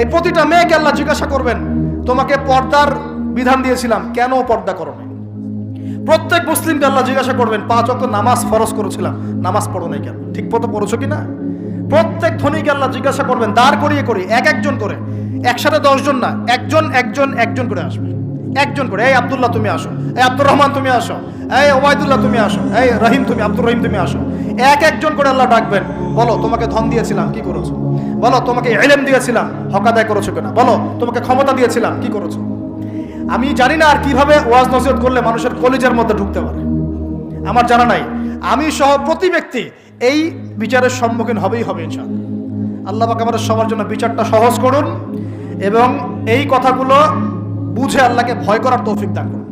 এই প্রতিটা মেয়েকে আল্লাহ জিজ্ঞাসা করবেন, তোমাকে পর্দার বিধান দিয়েছিলাম, কেন পর্দা করো? প্রত্যেক মুসলিমকে আল্লাহ জিজ্ঞাসা করবেন, পাঁচ অক্ট নামাজ ফরজ করেছিলাম, নামাজ পড়ো নাই কেন ঠিক মতো পড়েছো কি না প্রত্যেক ধনীকে আল্লাহ জিজ্ঞাসা করবেন, দাঁড় করিয়ে করে, এক একজন করে, একসাথে দশজন না, একজন একজন একজন করে আসবে, একজন করে, এই আবদুল্লাহ, তুমি আসো, এই আব্দুর রহমান, তুমি আসো, এই ওবায়দুল্লাহ, তুমি আসো, এই রহিম, তুমি, আব্দুর রহিম, তুমি আসো এক একজন করে আল্লাহ ডাকবেন। বলো, তোমাকে ধন দিয়েছিলাম, কি করেছ? বলো, তোমাকে এলেম দিয়েছিলাম হকাদায় করেছ কিনা? বলো, তোমাকে ক্ষমতা দিয়েছিলাম, কি করেছ? আমি জানি না আর কীভাবে ওয়াজ নসিহত করলে মানুষের কলিজার মধ্যে ঢুকতে পারে। আমার জানা নাই। আমি সহ প্রতি ব্যক্তি এই বিচারের সম্মুখীন হবেই হবে ইনশাআল্লাহ। আল্লাহ পাক আমাদের সবার জন্য বিচারটা সহজ করুন এবং এই কথাগুলো বুঝে আল্লাহকে ভয় করার তৌফিক দান করুন।